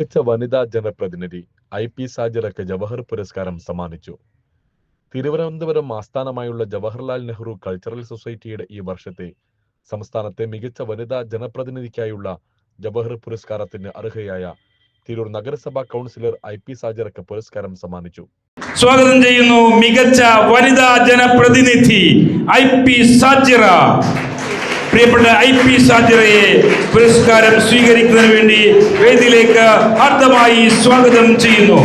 മികച്ച വനിതാ ജനപ്രതിനിധി ഐ പി സാജലക്ക് ജവഹർ പുരസ്കാരം സമ്മാനിച്ചു. തിരുവനന്തപുരം ആസ്ഥാനമായുള്ള ജവഹർലാൽ നെഹ്റു കൾച്ചറൽ സൊസൈറ്റിയുടെ ഈ വർഷത്തെ സംസ്ഥാനത്തെ മികച്ച വനിതാ ജനപ്രതിനിധിക്കായുള്ള ജവഹർ പുരസ്കാരത്തിന് അർഹയായ തിരൂർ നഗരസഭാ കൗൺസിലർ ഐ പി സാജിറയ്ക്ക് പുരസ്കാരം സമ്മാനിച്ചു. സ്വാഗതം ചെയ്യുന്നു മികച്ച വനിതാ ജനപ്രതിനിധി ഐ പി സാജിറ. പ്രിയപ്പെട്ട ഐ പി സാജിറയെ പുരസ്കാരം സ്വീകരിക്കുന്നതിന് വേണ്ടി വേദിയിലേക്ക് ഹാർദമായി സ്വാഗതം ചെയ്യുന്നു.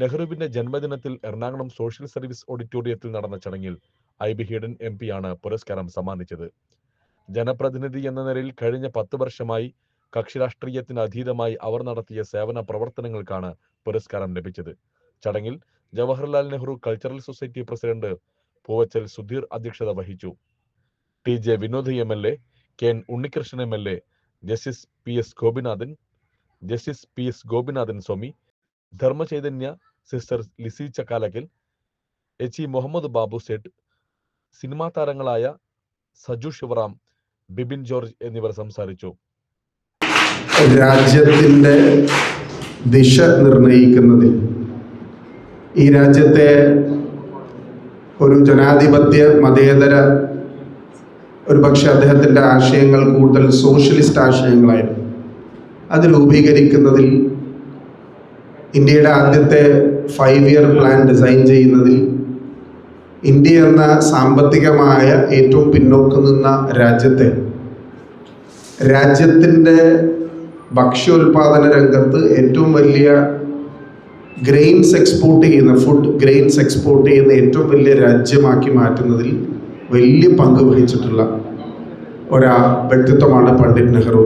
നെഹ്റുവിന്റെ ജന്മദിനത്തിൽ എറണാകുളം സോഷ്യൽ സർവീസ് ഓഡിറ്റോറിയത്തിൽ നടന്ന ചടങ്ങിൽ ഐ ബി ഹീഡൻ എം പിയാണ് പുരസ്കാരം സമ്മാനിച്ചത്. ജനപ്രതിനിധി എന്ന നിലയിൽ കഴിഞ്ഞ പത്ത് വർഷമായി കക്ഷി രാഷ്ട്രീയത്തിന് അതീതമായി അവർ നടത്തിയ സേവന പ്രവർത്തനങ്ങൾക്കാണ് പുരസ്കാരം ലഭിച്ചത്. ചടങ്ങിൽ Jawaharlal Nehru cultural society president Poovachal Sudheer അധ്യക്ഷത വഹിച്ചു. T J Vinod M L A K N Unnikrishnan M L A justice P S Gopinathan justice P S Gopinathan Swami Dharmachaitanya sister Lissy Chakkalakkal H E Muhammad Babu Sait cinema താരങ്ങളായ Saju Sivaram Bibin George എന്നിവർ സംസാരിച്ചു. രാജ്യത്തിന്റെ ദിശ നിർണയിക്കുന്നതിൽ ഈ രാജ്യത്തെ ഒരു ജനാധിപത്യ മതേതര ഒരു പക്ഷെ അദ്ദേഹത്തിന്റെ ആശയങ്ങൾ കൂടുതൽ സോഷ്യലിസ്റ്റ് ആശയങ്ങളായിരുന്നു. അത് രൂപീകരിക്കുന്നതിൽ ഇന്ത്യയുടെ ആദ്യത്തെ ഫൈവ് ഇയർ പ്ലാൻ ഡിസൈൻ ചെയ്യുന്നതിൽ ഇന്ത്യ എന്ന സാമ്പത്തികമായ ഏറ്റവും പിന്നോക്കം നിന്ന രാജ്യത്തെ രാജ്യത്തിന്റെ ഭക്ഷ്യോൽപാദന രംഗത്ത് ഏറ്റവും വലിയ ഗ്രെയിൻസ് എക്സ്പോർട്ട് ചെയ്യുന്ന ഫുഡ് ഗ്രെയിൻസ് എക്സ്പോർട്ട് ചെയ്യുന്ന ഏറ്റവും വലിയ രാജ്യമാക്കി മാറ്റുന്നതിൽ വലിയ പങ്ക് വഹിച്ചിട്ടുള്ള ഒരാ വ്യക്തിത്വമാണ് പണ്ഡിറ്റ് നെഹ്റു.